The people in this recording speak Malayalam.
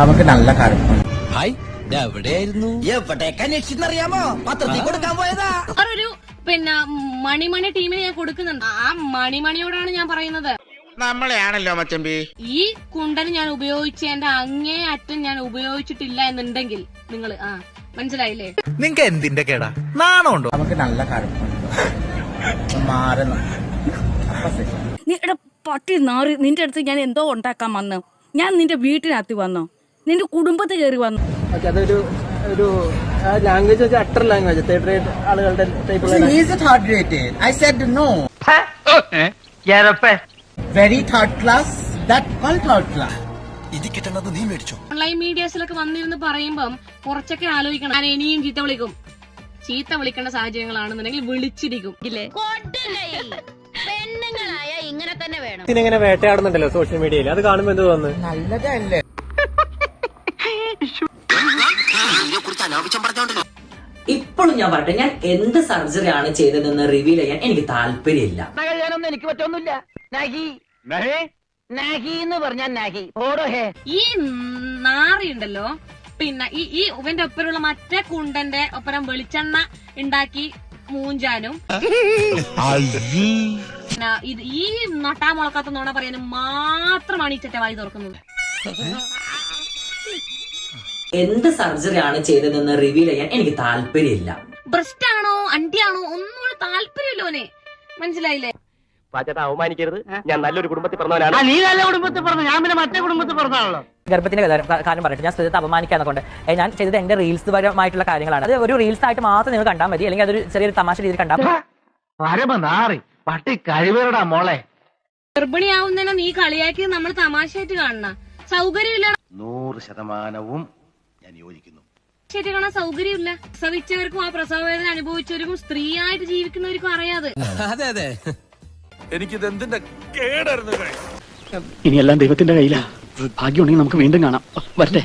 അവർക്ക് നല്ല കറുപ്പുണ്ട് ഹായ് എവിടെയായിരുന്നു? അറിയാമോ പത്രത്തിൽ കൊടുക്കാൻ പോയതാ. ഒരു പിന്നെ മണിമണി ടീമിന് ഞാൻ കൊടുക്കുന്നുണ്ട്. ആ മണിമണിയോടാണ് ഞാൻ പറയുന്നത്. നമ്മളെയാണല്ലോ മച്ചമ്പി. ഈ കുണ്ടൻ ഞാൻ ഉപയോഗിച്ചതിന്റെ അങ്ങേ അറ്റം ഞാൻ ഉപയോഗിച്ചിട്ടില്ല എന്നുണ്ടെങ്കിൽ നിങ്ങൾ ആ മനസ്സിലായില്ലേ? നിങ്ങക്ക് എന്തിന്റെ കേടാ? നാണമുണ്ടോ നമുക്ക് നല്ല കാര്യം. മാറുന്നു. നീ എടാ പട്ടി നാറി നിന്റെ അടുത്ത് ഞാൻ എന്തോ ഉണ്ടാക്കാൻ വന്നു. ഞാൻ നിന്റെ വീട്ടിനകത്ത് വന്നു. നിന്റെ കുടുംബത്തിൽ കയറി വന്നു. അതൊരു ഒരു ലാംഗ്വേജ് വെച്ചാൽ അട്ടർ ലാംഗ്വേജ് തേർഡ് റേറ്റ് ആളുകളുടെ ടൈപ്പ് വെരി തേർഡ് ക്ലാസ്. ഇത് കിട്ടണത് നീ മേടിച്ചോ? ഓൺലൈൻ മീഡിയാസിലൊക്കെ വന്നിരുന്ന് പറയുമ്പം കുറച്ചൊക്കെ ആലോചിക്കണം. ഞാൻ ഇനിയും ചീത്ത വിളിക്കും. ചീത്ത വിളിക്കേണ്ട സാഹചര്യങ്ങളാണെന്നുണ്ടെങ്കിൽ വിളിച്ചിരിക്കും. ഇല്ലേ? പെണ്ണുങ്ങളായ ഇങ്ങനെ തന്നെ വേണം. ഇങ്ങനെ വേട്ടയാടുന്നുണ്ടല്ലോ സോഷ്യൽ മീഡിയയിൽ അത് കാണുമ്പോൾ എന്ത് തോന്നുന്നു? നല്ലതല്ലേ. ഇപ്പോഴും ഞാൻ പറയട്ടെ ഞാൻ എന്ത് സർജറി ആണ് ചെയ്തതെന്ന് റിവീൽ ചെയ്യാൻ എനിക്ക് താല്പര്യമില്ല. കഴിയാനൊന്നും എനിക്ക് പറ്റൊന്നുമില്ല. ണ്ടല്ലോ നാഹി എന്ന് പറഞ്ഞാൽ നാഹി ഓടോ ഹേ. ഈ നാറി ഉണ്ടല്ലോ പിന്നെ ഈ ഈ ഇവന്റെ ഒപ്പരമുള്ള മറ്റേ കുണ്ടന്റെ ഒപ്പരം വെളിച്ചെണ്ണ ഉണ്ടാക്കി മൂഞ്ചാനും. ഇത് ഈ നട്ടാമുളക്കാത്ത നോണ പറയാനും മാത്രമാണ് ഈ ചെറ്റവായി തുറക്കുന്നത്. എന്ത് സർജറി ആണ് ചെയ്തതെന്ന് റിവീൽ ചെയ്യാൻ എനിക്ക് താല്പര്യമില്ല. ബ്രസ്റ്റ് ആണോ അണ്ടിയാണോ ഒന്നും താല്പര്യമില്ലോനെ മനസ്സിലായില്ലേ? പാച്ചേട്ടാ അവമാനിക്കരുത്. ഞാൻ നല്ലൊരു കുടുംബത്തിൽ പറഞ്ഞവനാണ്. നീ നല്ല കുടുംബത്തിൽ പറഞ്ഞു. ഞാൻ പിന്നെ മറ്റേ കുടുംബത്തിൽ പറഞ്ഞാണല്ലോ ഗർഭത്തിന്റെ പറയട്ടെ. ഞാൻ സ്ഥിരത്തെ അപമാനിക്കാന്ന് കൊണ്ട്. ഞാൻ ചെയ്തത് എന്റെ റീൽസ് പരമായിട്ടുള്ള കാര്യങ്ങളാണ്. അത് ഒരു റീൽസ് ആയിട്ട് മാത്രം നിങ്ങൾ കണ്ടാൽ മതി. അല്ലെങ്കിൽ അതൊരു ചെറിയൊരു തമാശ രീതിയിൽ കണ്ടാൽ. പരമനാറി പട്ടി കഴിവേറടാ മോളെ. ഗർഭിണിയാവുന്നതിനെ നീ കളിയാക്കി നമ്മൾ തമാശയായിട്ട് കാണണ സൗകര്യമില്ല നൂറ് ശതമാനവും ഞാൻ യോജിക്കുന്നു. ശരി കാണാൻ സൗകര്യമില്ല. പ്രസവിച്ചവർക്കും ആ പ്രസവവേദന അനുഭവിച്ചവർക്കും സ്ത്രീയായിട്ട് ജീവിക്കുന്നവർക്കും അറിയാതെ. അതെ അതെ. എനിക്കിത് എന്തിന്റെ കേടായിരുന്നു ഇനിയെല്ലാം എല്ലാം ദൈവത്തിന്റെ കയ്യിലാ. ഭാഗ്യമുണ്ടെങ്കിൽ നമുക്ക് വീണ്ടും കാണാം. വരട്ടെ.